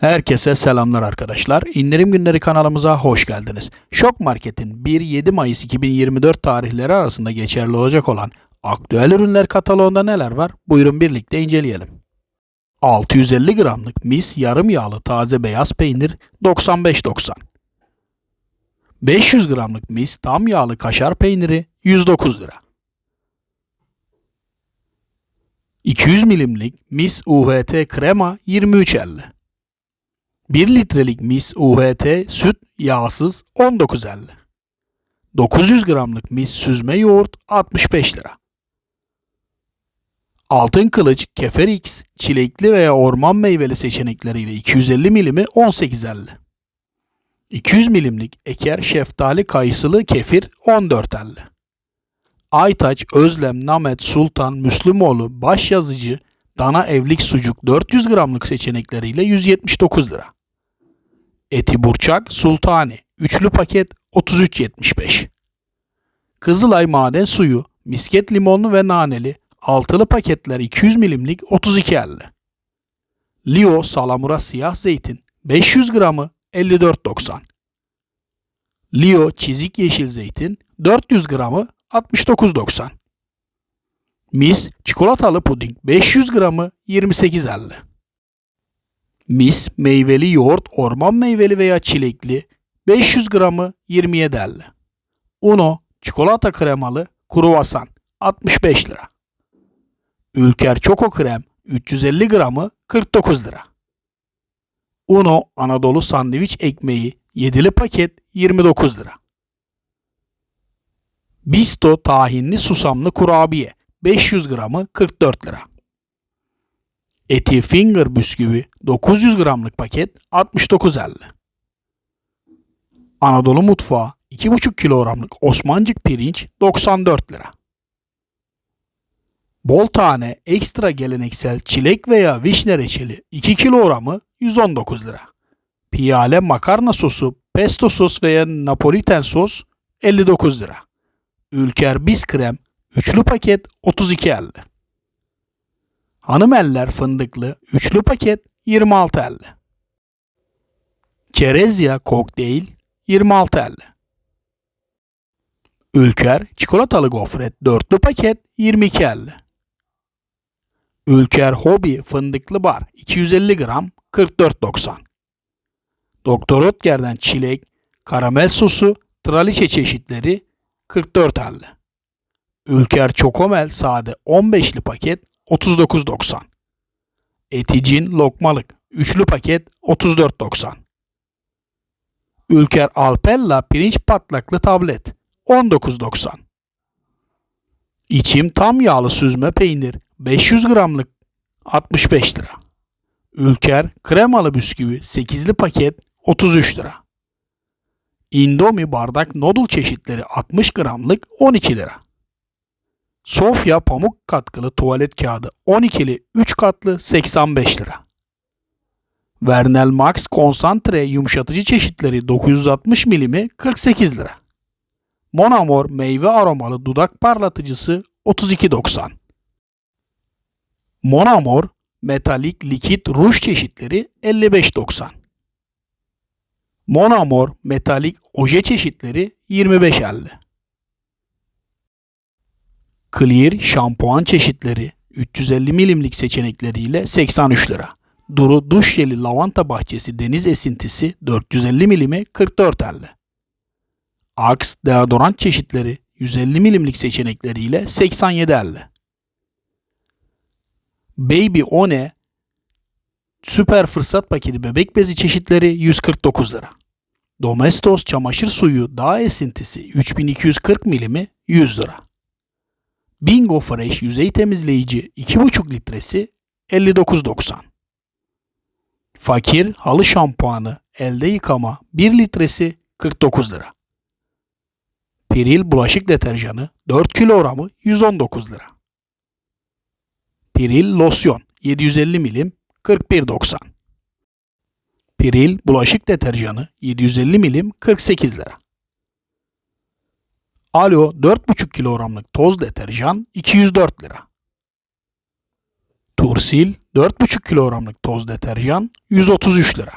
Herkese selamlar arkadaşlar. İndirim günleri kanalımıza hoş geldiniz. Şok Market'in 1-7 Mayıs 2024 tarihleri arasında geçerli olacak olan aktüel ürünler kataloğunda neler var? Buyurun birlikte inceleyelim. 650 gramlık mis yarım yağlı taze beyaz peynir 95.90. 500 gramlık mis tam yağlı kaşar peyniri 109 lira. 200 milimlik mis UHT krema 23.50. 1 litrelik mis UHT süt yağsız 19.50. 900 gramlık mis süzme yoğurt 65 lira. Altın kılıç, kefer X, çilekli veya orman meyveli seçenekleriyle 250 milimi 18.50. 200 milimlik eker şeftali kayısılı kefir 14.50. Aytaç, Özlem, Namet, Sultan, Müslümoğlu, baş yazıcı, dana evlik sucuk 400 gramlık seçenekleriyle 179 lira. Eti burçak, sultani, üçlü paket 33.75. Kızılay maden suyu, misket limonlu ve naneli, altılı paketler 200 milimlik 32.50. Lio salamura siyah zeytin 500 gramı 54.90. Lio çizik yeşil zeytin 400 gramı 69.90. Mis çikolatalı puding 500 gramı 28.50. Mis meyveli yoğurt orman meyveli veya çilekli 500 gramı 27.50. Uno çikolata kremalı kruvasan 65 lira. Ülker çoko krem 350 gramı 49 lira. Uno Anadolu sandviç ekmeği 7'li paket 29 lira. Bisto tahinli susamlı kurabiye 500 gramı 44 lira. Eti finger bisküvi 900 gramlık paket 69.50. Anadolu mutfağı 2,5 kilogramlık Osmancık pirinç 94 lira. Bol tane ekstra geleneksel çilek veya vişne reçeli 2 kilogramı 119 lira. Piyale makarna sosu, pesto sos veya napoliten sos 59 lira. Ülker bis krem üçlü paket 32.50. Hanım eller fındıklı üçlü paket 26.50. Çerezya kokteyl 26.50. Ülker çikolatalı gofret dörtlü paket 22.50. Ülker Hobi fındıklı bar 250 gram 44.90. Doktor Ötker'den çilek, karamel sosu, traliçe çeşitleri 44.50. Ülker Çokomel sade 15'li paket 39.90. Eticin lokmalık üçlü paket 34.90. Ülker Alpella pirinç patlaklı tablet 19.90. İçim tam yağlı süzme peynir 500 gramlık 65 lira. Ülker kremalı bisküvi 8'li paket 33 lira. Indomie bardak noodle çeşitleri 60 gramlık 12 lira. Sofya pamuk katkılı tuvalet kağıdı 12'li 3 katlı 85 lira. Vernel Max konsantre yumuşatıcı çeşitleri 960 milimi 48 lira. Monamor meyve aromalı dudak parlatıcısı 32.90. Monamor metalik likit ruj çeşitleri 55.90. Monamor metalik oje çeşitleri 25.50. Clear şampuan çeşitleri 350 milimlik seçenekleriyle 83 lira. Duru duş jeli lavanta bahçesi deniz esintisi 450 milimi 44.50. Axe deodorant çeşitleri 150 milimlik seçenekleriyle 87.50. Baby One süper fırsat paketi bebek bezi çeşitleri 149 lira. Domestos çamaşır suyu dağ esintisi 3240 milimi 100 lira. Bingo Fresh yüzey temizleyici 2,5 litresi 59.90. Fakir halı şampuanı elde yıkama 1 litresi 49 lira. Piril bulaşık deterjanı 4 kilogramı 119 lira. Piril losyon 750 milim 41.90. Piril bulaşık deterjanı 750 milim 48 lira. Alo 4,5 kilogramlık toz deterjan 204 lira. Tursil 4,5 kilogramlık toz deterjan 133 lira.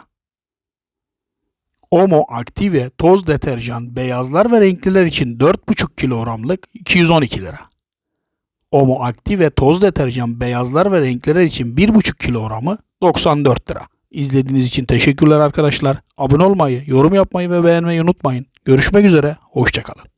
Omo Active toz deterjan beyazlar ve renkliler için 4,5 kilogramlık 212 lira. Omo Active toz deterjan beyazlar ve renkliler için 1,5 kilogramı 94 lira. İzlediğiniz için teşekkürler arkadaşlar. Abone olmayı, yorum yapmayı ve beğenmeyi unutmayın. Görüşmek üzere, hoşçakalın.